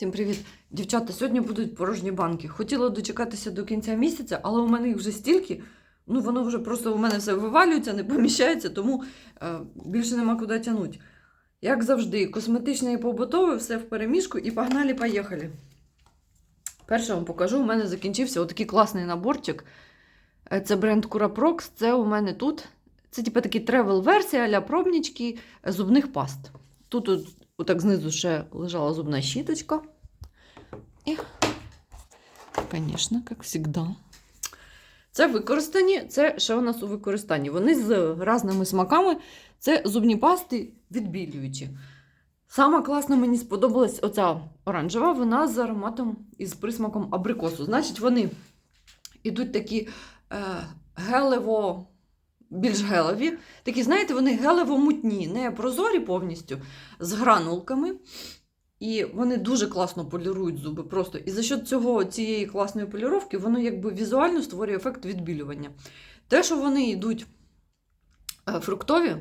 Всім привіт! Дівчата, сьогодні будуть порожні банки. Хотіла дочекатися до кінця місяця, але у мене їх вже стільки. Ну, воно вже просто у мене все вивалюється, не поміщається, тому е, більше нема куди тягнути. Як завжди, косметичне і побутове, все в переміжку і погнали, поїхали. Перше вам покажу, у мене закінчився отакий класний наборчик. Е, Це бренд Curaprox. Це у мене тут. Це типу такий тревел-версія для пробнички е, зубних паст. Тут от, отак знизу ще лежала зубна щіточка. І, звісно, як завжди. Це використані, це ще у нас у використанні. Вони з різними смаками. Це зубні пасти відбілюючі. Саме класно мені сподобалась оця оранжева, вона з ароматом і з присмаком абрикосу. Значить, вони ідуть такі е, гелево, більш гелеві. Такі, знаєте, вони гелево-мутні, не прозорі повністю, з гранулками. І вони дуже класно полірують зуби просто. І за счет цього, цієї класної поліровки, воно якби візуально створює ефект відбілювання. Те, що вони йдуть е, фруктові,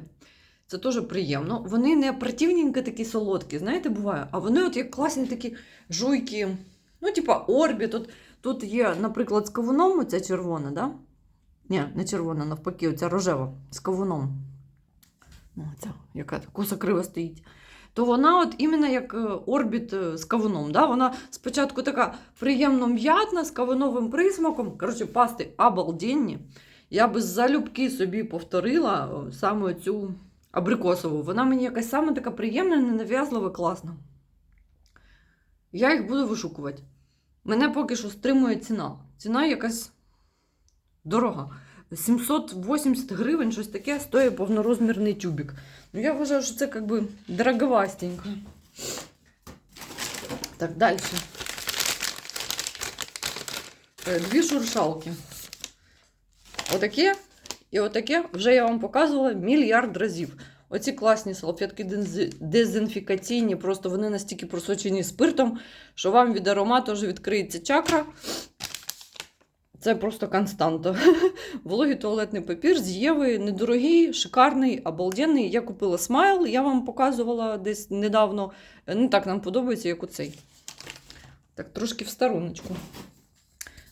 це теж приємно. Вони не противненько такі солодкі, знаєте, буває. А вони от як класні такі жуйки, ну, типа орбі. Тут, тут є, наприклад, з кавуном оця червона, да? Ні, не червона, навпаки, оця рожева з кавуном. Ну, оця, яка коса крива стоїть. То вона от іменно як е, орбіт е, з кавуном. Да? Вона спочатку така приємно м'ятна, з кавуновим присмаком. Коротше, пасти обалденні. Я би залюбки собі повторила е, саме цю абрикосову. Вона мені якась саме така приємна, ненав'язлива, класна. Я їх буду вишукувати. Мене поки що стримує ціна. Ціна якась дорога. 780 гривень, щось таке, стоїть повнорозмірний тюбик. Ну, я вважаю, що це як би дороговастенько. Так, далі. Е, Дві шуршалки. Отаке і отаке вже я вам показувала мільярд разів. Оці класні салфетки дезінфікаційні, просто вони настільки просочені спиртом, що вам від аромату вже відкриється чакра. Це просто константа. Вологий туалетний папір з Єви, недорогий, шикарний, обалденний. Я купила смайл, я вам показувала десь недавно. Не так нам подобається, як оцей. Так, трошки в стороночку.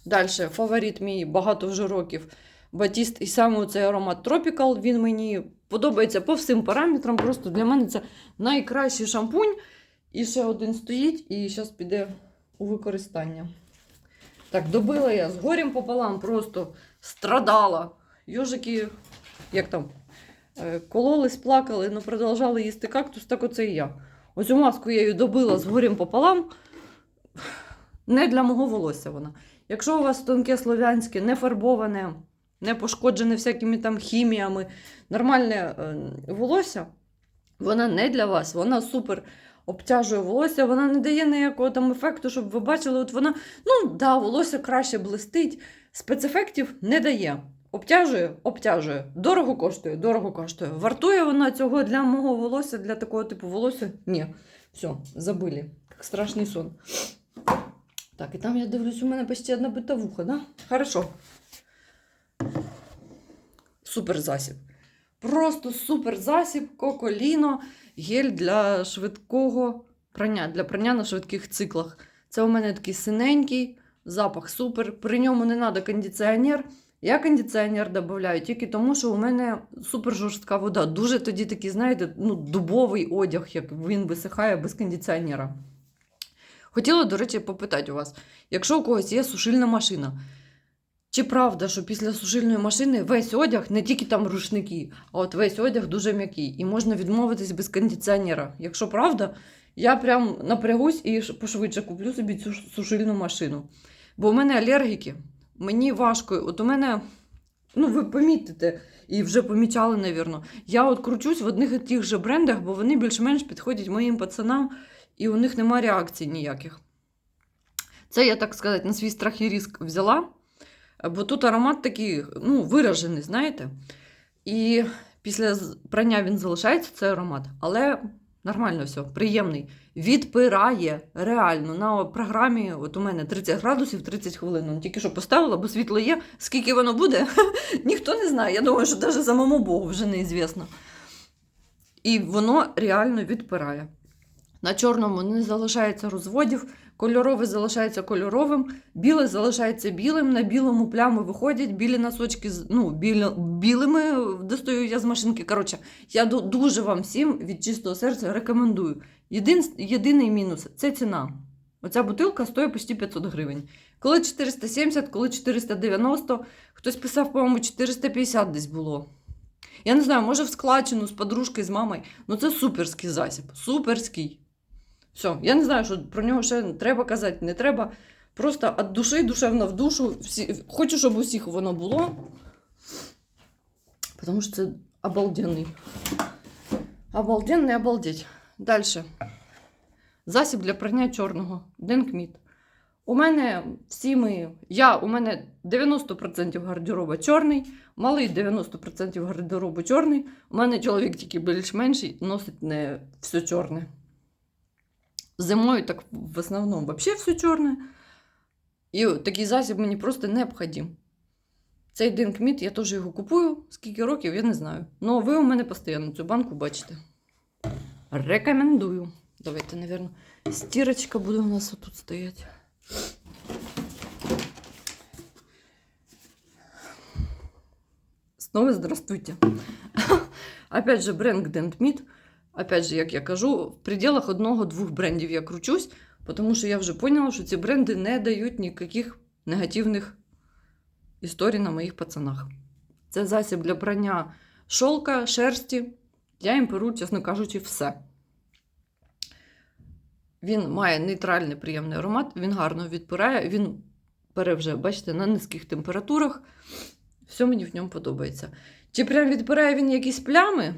Далі, фаворит мій багато вже років. Батіст і саме цей аромат Tropical, він мені подобається по всім параметрам. Просто для мене це найкращий шампунь. І ще один стоїть, і зараз піде у використання. Так, добила я з горем пополам, просто страдала. Йожики, як там, е, кололись, плакали, але продовжали їсти кактус, так оце і я. Оцю маску я її добила з горем пополам. Не для мого волосся вона. Якщо у вас тонке слов'янське, не фарбоване, не пошкоджене всякими там хіміями, нормальне е, волосся, вона не для вас, вона супер обтяжує волосся, вона не дає ніякого там ефекту, щоб ви бачили, от вона, ну да, волосся краще блистить, спецефектів не дає. Обтяжує, обтяжує. Дорого коштує, дорого коштує. Вартує вона цього для мого волосся, для такого типу волосся? Ні. Все, забили. Як страшний сон. Так, і там я дивлюсь, у мене почти одна битовуха, да? Хорошо. Супер засіб. Просто супер засіб, коколіно, гель для швидкого прання, для прання на швидких циклах. Це у мене такий синенький, запах супер. При ньому не треба кондиціонер. Я кондиціонер додаю тільки тому, що у мене супер жорстка вода. Дуже тоді такий, знаєте, ну, дубовий одяг, як він висихає без кондиціонера. Хотіла, до речі, попитати у вас, якщо у когось є сушильна машина, чи правда, що після сушильної машини весь одяг, не тільки там рушники, а от весь одяг дуже м'який і можна відмовитись без кондиціонера? Якщо правда, я прям напрягусь і пошвидше куплю собі цю сушильну машину. Бо у мене алергіки, мені важко. От у мене, ну ви помітите, і вже помічали, навірно. Я от кручусь в одних і тих же брендах, бо вони більш-менш підходять моїм пацанам, і у них нема реакцій ніяких. Це я, так сказати, на свій страх і ризик взяла. Бо тут аромат такий, ну, виражений, знаєте. І після прання він залишається, цей аромат, але нормально все, приємний. Відпирає реально. На програмі, от у мене 30 градусів 30 хвилин. Ну, Тільки що поставила, бо світло є. Скільки воно буде, ніхто не знає. Я думаю, що навіть самому Богу вже неізвісно. І воно реально відпирає. На чорному не залишається розводів, кольорове залишається кольоровим, біле залишається білим, на білому плями виходять, білі носочки ну, білі, білими достаю я з машинки. Коротше, я дуже вам всім від чистого серця рекомендую. Єдин, єдиний мінус це ціна. Оця бутилка стоїть почти 500 гривень. Коли 470, коли 490, хтось писав, по-моєму, 450 десь було. Я не знаю, може в складчину з подружкою, з мамою. Ну це суперський засіб. Суперський. Все, я не знаю, що про нього ще треба казати, не треба. Просто від душі, душевно в душу. Всі... Хочу, щоб у всіх воно було. Тому що це обалденний. Обалденний, обалдеть. Далі. Засіб для прання чорного. Денкміт. У мене всі ми. Я, у мене 90% гардероба чорний, малий 90% гардеробу чорний. У мене чоловік тільки більш менший, носить не все чорне. Зимою так в основному взагалі все чорне. І такий засіб мені просто необхідний. Цей Денкміт, я теж його купую. Скільки років, я не знаю. Ну, ви у мене постійно цю банку бачите. Рекомендую. Давайте, напевно, стірочка буде у нас отут стояти. Снова здравствуйте. Опять же, бренд Dentmit. Опять же, як я кажу, в пределах одного-двох брендів я кручусь, тому що я вже поняла, що ці бренди не дають ніяких негативних історій на моїх пацанах. Це засіб для прання шовка, шерсті. Я їм беру, чесно кажучи, все. Він має нейтральний приємний аромат, він гарно відпирає, він пере вже, бачите, на низьких температурах. Все мені в ньому подобається. Чи прям відпирає він якісь плями?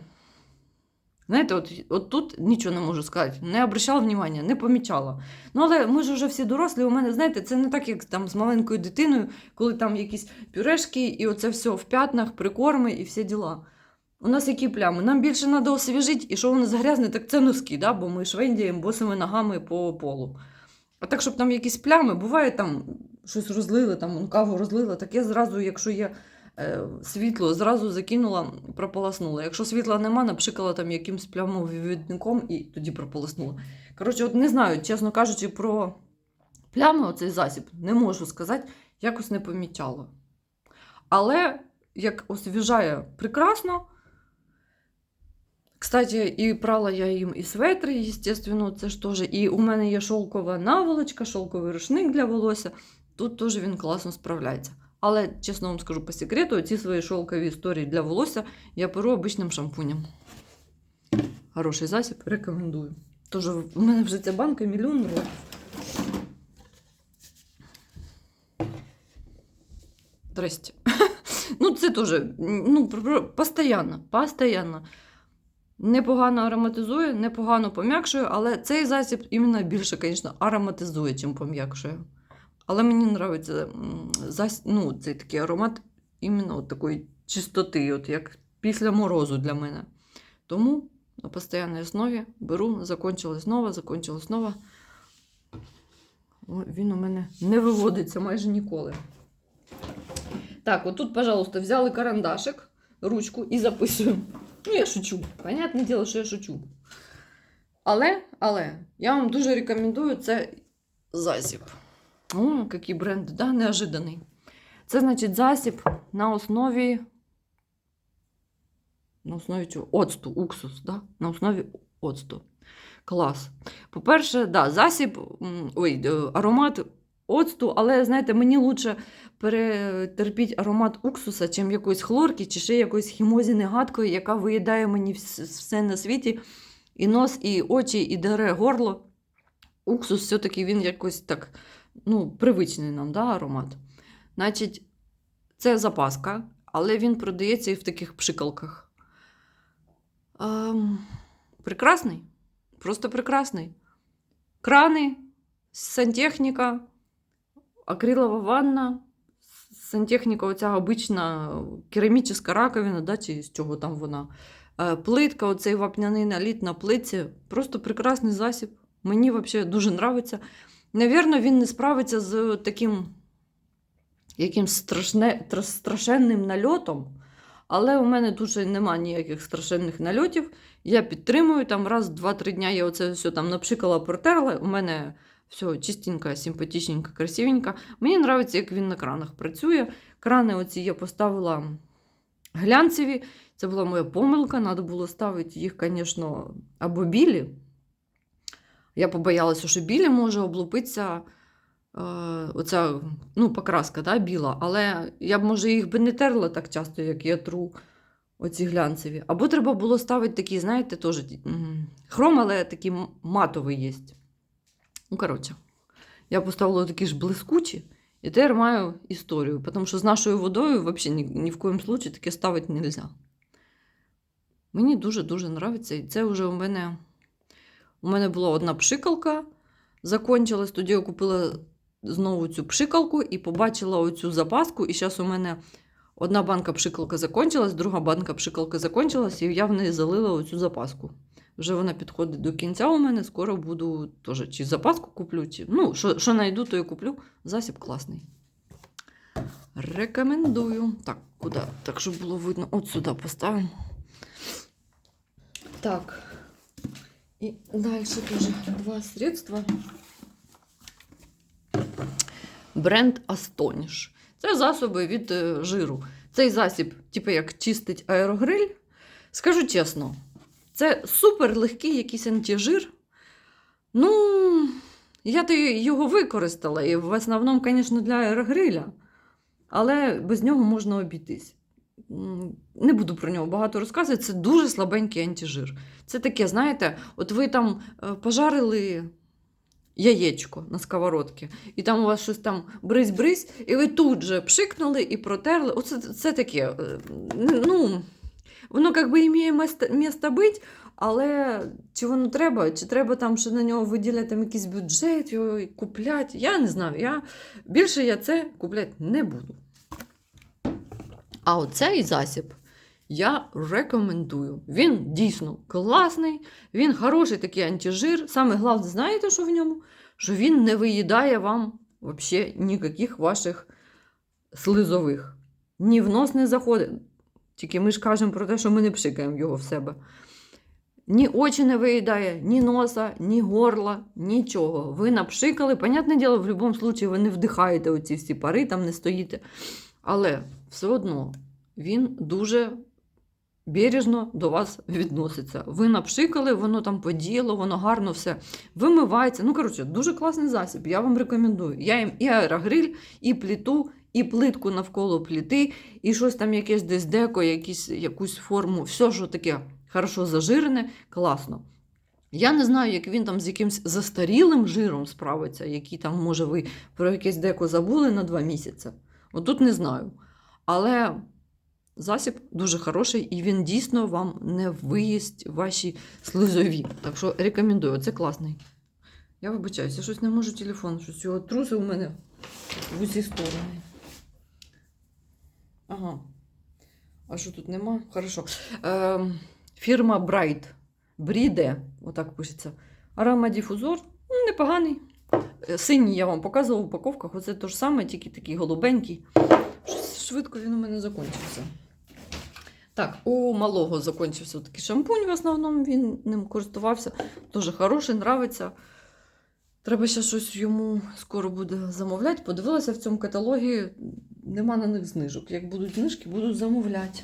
Знаєте, от, от тут нічого не можу сказати. Не обращала внимання, не помічала. Ну, але ми ж вже всі дорослі. У мене, знаєте, це не так, як там з маленькою дитиною, коли там якісь пюрешки, і оце все в п'ятнах, прикорми і всі діла. У нас які плями? Нам більше треба освіжити, і що воно загрязне, так це носки, да? бо ми швендіємо босими ногами по полу. А так, щоб там якісь плями, буває там щось розлили, там каву розлила, так я зразу, якщо є світло, зразу закинула, прополоснула. Якщо світла нема, напшикала там якимсь плямовідником і тоді прополоснула. Коротше, от не знаю, чесно кажучи, про плями оцей засіб не можу сказати, якось не помічала. Але як освіжає прекрасно. Кстати, і прала я їм і светри, естественно, це ж теж. І у мене є шовкова наволочка, шовковий рушник для волосся. Тут теж він класно справляється. Але, чесно вам скажу по секрету, ці свої шовкові історії для волосся я перу обичним шампунем. Хороший засіб, рекомендую. Тож у мене вже ця банка мільйон років. Здрасте. Ну, це теж ну, постоянно, постоянно. Непогано ароматизує, непогано пом'якшує, але цей засіб іменно більше, звісно, ароматизує, чим пом'якшує. Але мені подобається ну, цей такий аромат іменно от такої чистоти, от як після морозу для мене. Тому на постійній основі беру, закончилась нова, закончилась нова. О, Він у мене не виводиться майже ніколи. Так, отут, пожалуйста, взяли карандашик, ручку і записуємо. Ну, я шучу. Понятне діло, що я шучу. Але, але, я вам дуже рекомендую це засіб. О, який бренд, да? неожиданий. Це, значить, засіб на основі. На основі чого? Оцту, уксус, да? на основі оцту. Клас. По-перше, да, засіб, ой, е, аромат оцту, але, знаєте, мені лучше перетерпіть аромат уксуса, чим якоїсь хлорки, чи ще якоїсь хімозіни гадкої, яка виїдає мені все на світі, і нос, і очі, і дере горло. Уксус все-таки він якось так ну, привичний нам да, аромат. Значить, це запаска, але він продається і в таких пшикалках. Ем, прекрасний. Просто прекрасний. Крани, сантехніка, акрилова ванна, сантехніка, оця обична керамічна раковина, да, чи з чого там вона. Е, Плитка, оцей вапняний наліт на плитці. Просто прекрасний засіб. Мені взагалі дуже подобається. Навірно, він не справиться з таким якимсь страшне, страшенним нальотом, Але у мене дуже нема ніяких страшенних нальотів. Я підтримую там раз, два-три дня я оце все там напшикала, протерла. У мене все чистенько, симпатичненько, красивенько. Мені подобається, як він на кранах працює. Крани оці я поставила глянцеві. Це була моя помилка. Треба було ставити їх, звісно, або білі. Я побоялася, що білі може облупитися. Е, оця ну, покраска да, біла, але я б, може, їх би не терла так часто, як я тру оці глянцеві. Або треба було ставити такі, знаєте, теж хром, але такий матовий є. Ну, коротше, я поставила такі ж блискучі, і тепер маю історію, тому що з нашою водою взагалі ні, ні в коїм случаї таке ставити не можна. Мені дуже-дуже подобається. І це вже у мене. У мене була одна пшикалка, закончилась, тоді я купила знову цю пшикалку і побачила оцю запаску. І зараз у мене одна банка пшикалка закончилась, друга банка пшикалка закончилась, і я в неї залила оцю запаску. Вже вона підходить до кінця у мене, скоро буду теж чи запаску куплю, чи ну, що, знайду, то і куплю. Засіб класний. Рекомендую. Так, куди? Так, щоб було видно. От сюди поставимо. Так. И дальше тоже два средства. Бренд Astonish. Це засоби від е, жиру. Цей засіб, типу як чистить аерогриль. Скажу чесно, це супер легкий якийсь антижир. Ну, я то його використала, і в основному, звісно, для аерогриля. Але без нього можна обійтись. Не буду про нього багато розказувати. Це дуже слабенький антижир. Це таке, знаєте, от ви там е, пожарили яєчко на сковородці, і там у вас щось там бризь-бризь, і ви тут же пшикнули і протерли. Оце це таке. е, Ну, воно як би і має місце- бути, але чи воно треба, чи треба там ще на нього виділяти якийсь бюджет, його купляти. Я не знаю. Я, більше я це купляти не буду. А оцей засіб я рекомендую. Він дійсно класний, він хороший такий антижир. Саме головне, знаєте, що в ньому? Що він не виїдає вам взагалі ніяких ваших слизових. Ні в нос не заходить. Тільки ми ж кажемо про те, що ми не пшикаємо його в себе. Ні очі не виїдає, ні носа, ні горла, нічого. Ви напшикали, понятне діло, в будь-якому випадку ви не вдихаєте оці всі пари, там не стоїте. Але все одно він дуже бережно до вас відноситься. Ви напшикали, воно там подіяло, воно гарно все вимивається. Ну, коротше, дуже класний засіб. Я вам рекомендую. Я їм і аерогриль, і плиту, і плитку навколо плити, і щось там якесь десь деко, якісь, якусь форму, все, що таке хорошо зажирене, класно. Я не знаю, як він там з якимсь застарілим жиром справиться, який там, може, ви про якесь деко забули на два місяці. Отут не знаю. Але засіб дуже хороший, і він дійсно вам не виїсть ваші слизові. Так що рекомендую, це класний. Я вибачаюся, щось не можу телефон, щось його труси у мене в усі сторони. Ага. А що тут нема? Хорошо. Ем, фірма Bright. Бріде, отак пишеться. Аромадіфузор ну, непоганий. Синій я вам показувала в упаковках. Оце те ж саме, тільки такий голубенький. Швидко він у мене закінчився. Так, у малого закінчився такий шампунь, в основному він ним користувався. Дуже хороший, нравиться. Треба ще щось йому скоро буде замовляти. Подивилася в цьому каталогі, нема на них знижок. Як будуть знижки, буду замовляти.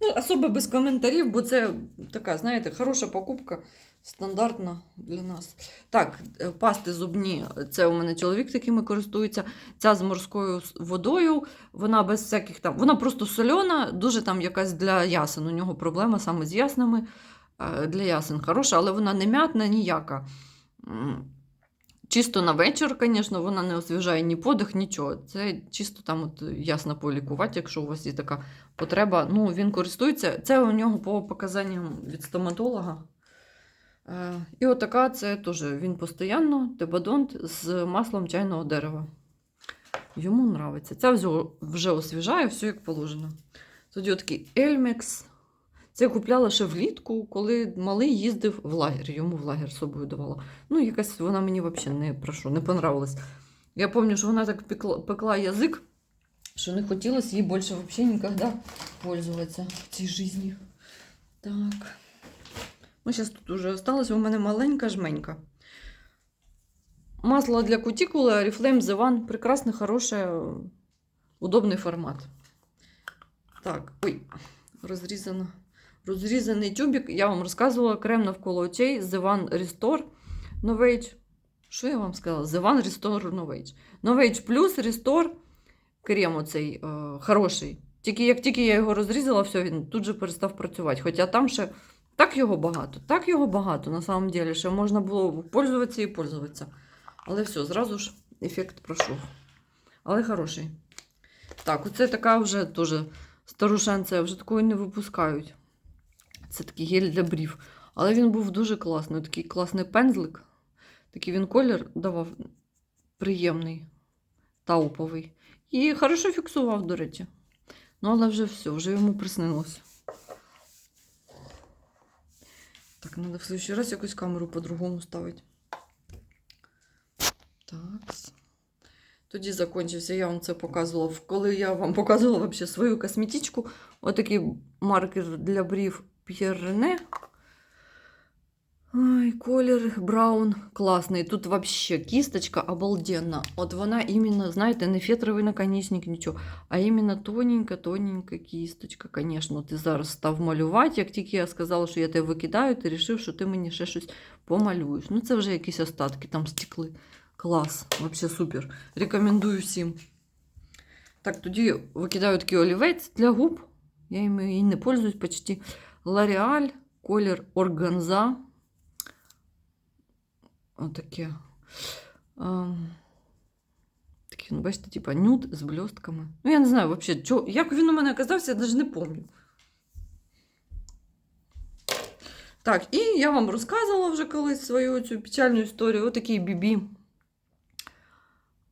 Ну, особо без коментарів, бо це така, знаєте, хороша покупка, стандартна для нас. Так, е, пасти зубні, це у мене чоловік такими користується. Ця з морською водою, вона без всяких там, вона просто сольона, дуже там якась для ясен. У нього проблема саме з яснами. Е, Для ясен хороша, але вона не м'ятна, ніяка. Чисто на вечір, звісно, вона не освіжає ні подих, нічого. Це чисто там от ясно полікувати, якщо у вас є така потреба. Ну, він користується. Це у нього по показанням від стоматолога. Е, І отака це теж він постійно тебадонт з маслом чайного дерева. Йому нравиться. Це вже, освіжає, все як положено. Тоді такий Ельмекс. Це я купляла ще влітку, коли малий їздив в лагер. Йому в лагер з собою давала. Ну, якась вона мені взагалі не прошу, не понравилась. Я пам'ятаю, що вона так пекла, пекла язик, Що не хотілося їй більше взагалі ніколи пользуватися в цій житті. Так. Ну, зараз тут уже осталось у мене маленька жменька. Масло для кутикулы Oriflame The One. Прекрасный, хороший, удобний формат. Так, ой, розрізано. Розрізаний тюбик. Я вам розказувала крем навколо очей The One Restore Novage. Що я вам сказала? The One Restore Novage. Novage Plus Restore крем оцей е, хороший. Тільки як тільки я його розрізала, все, він тут же перестав працювати. Хоча там ще так його багато, так його багато, на самом деле, ще можна було пользуватися і пользуватися. Але все, зразу ж ефект пройшов. Але хороший. Так, оце така вже теж старушенця, вже такої не випускають. Це такий гель для брів. Але він був дуже класний. Такий класний пензлик. Такий він колір давав приємний, тауповий. І хорошо фіксував, до речі. Ну, але вже все, вже йому приснилося. Так, треба в следующий раз якусь камеру по-другому ставити. Так. Тоді закінчився, я вам це показувала. Коли я вам показувала свою косметичку, отакий маркер для брів René. Ой, колір браун класний. Тут вообще кісточка обалденна. От вона іменно, знаєте, не фетровий наконечник, нічого, а іменно тоненька-тоненька кісточка. Звісно, ти зараз став малювати. Як тільки я сказала, що я тебе викидаю, ти вирішив, що ти мені ще щось помалюєш. Ну, це вже якісь остатки там стекли. Клас, вообще супер. Рекомендую всім. Так, тоді викидаю такий олівець для губ. Я їм і не пользуюсь почти. L'Oreal, колір Органза. Отаке. Ем, Такі, ну, бачите, типа нюд з блістками. Ну, я не знаю, вообще, чо, як він у мене оказався, я навіть не пам'ятаю. Так, і я вам розказувала вже колись свою цю печальну історію. Отакий бібі.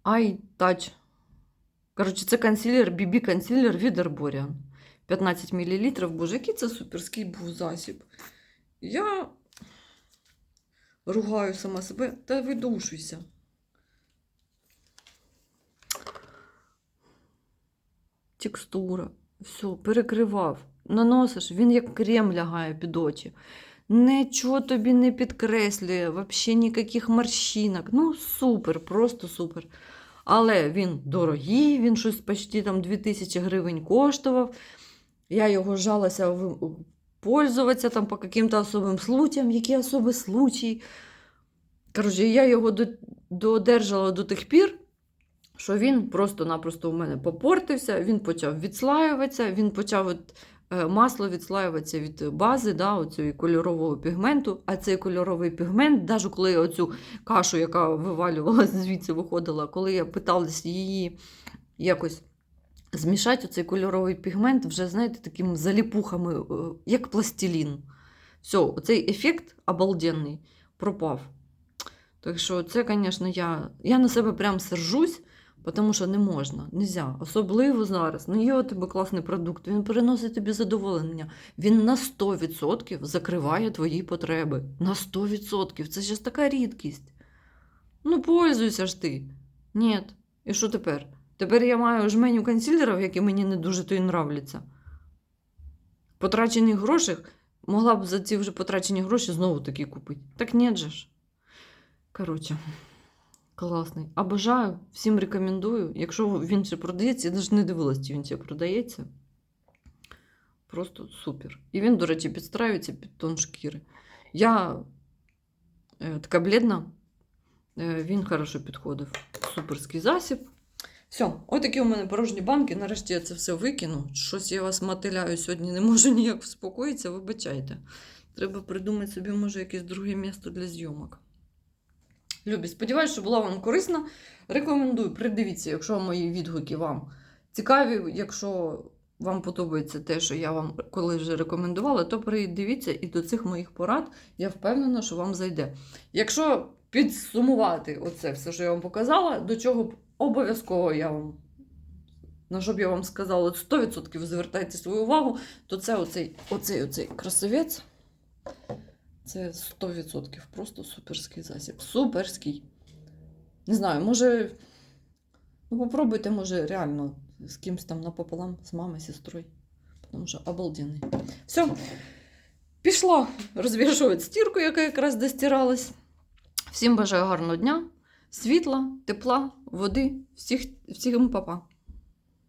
Ай Touch. Коротше, це консилер, бібі консилер від Arborian. 15 мл. Боже, який це суперський був засіб. Я ругаю сама себе та видушуйся. Текстура. Все, перекривав. Наносиш, він як крем лягає під очі. Нічого тобі не підкреслює, взагалі ніяких морщинок. Ну, супер, просто супер. Але він дорогий, він щось почти там 2000 гривень коштував. Я його жалася пользуватися там по яким-то особим случаям, які особи случаї. Коротше, я його додержала до тих пір, що він просто-напросто у мене попортився, він почав відслаюватися, він почав от, е, масло відслаюватися від бази, да, оцього кольорового пігменту. А цей кольоровий пігмент, навіть коли я оцю кашу, яка вивалювалася звідси, виходила, коли я питалася її якось змішати, оцей кольоровий пігмент вже, знаєте, такими заліпухами, е, як пластилін. Все, оцей ефект обалденний пропав. Так що це, звісно, я, я на себе прям сержусь, тому що не можна, нельзя. Особливо зараз. Ну, є у тебе класний продукт, він приносить тобі задоволення. Він на 100% закриває твої потреби. На 100%. Це ж така рідкість. Ну, пользуйся ж ти. Ні. І що тепер? Тепер я маю жменю консилерів, які мені не дуже то й нравляться. Потрачені гроші, могла б за ці вже потрачені гроші знову такі купити. Так ні же ж. Коротше, класний. Обожаю, всім рекомендую. Якщо він ще продається, я навіть не дивилась, чи він ще продається. Просто супер. І він, до речі, підстраюється під тон шкіри. Я е, така блідна, е, він хорошо підходив. Суперський засіб. Все, ось такі у мене порожні банки. Нарешті я це все викину. Щось я вас мотиляю сьогодні, не можу ніяк вспокоїтися, вибачайте. Треба придумати собі, може, якесь друге місце для зйомок. Любі, сподіваюся, що була вам корисна. Рекомендую, придивіться, якщо мої відгуки вам цікаві. Якщо вам подобається те, що я вам коли вже рекомендувала, то придивіться і до цих моїх порад я впевнена, що вам зайде. Якщо підсумувати оце все, що я вам показала, до чого обов'язково я вам. На що б я вам сказала, 100% звертайте свою увагу, то це оцей, оцей, оцей красавець. Це 100% просто суперський засіб. Суперський. Не знаю, може. Ну, попробуйте, може, реально з кимось там напополам, з мамою, сестрою. Тому що обалденний. Все, пішла розвішувати стірку, яка якраз достиралась. Всім бажаю гарного дня, світла, тепла, води, всіх, всім па-па.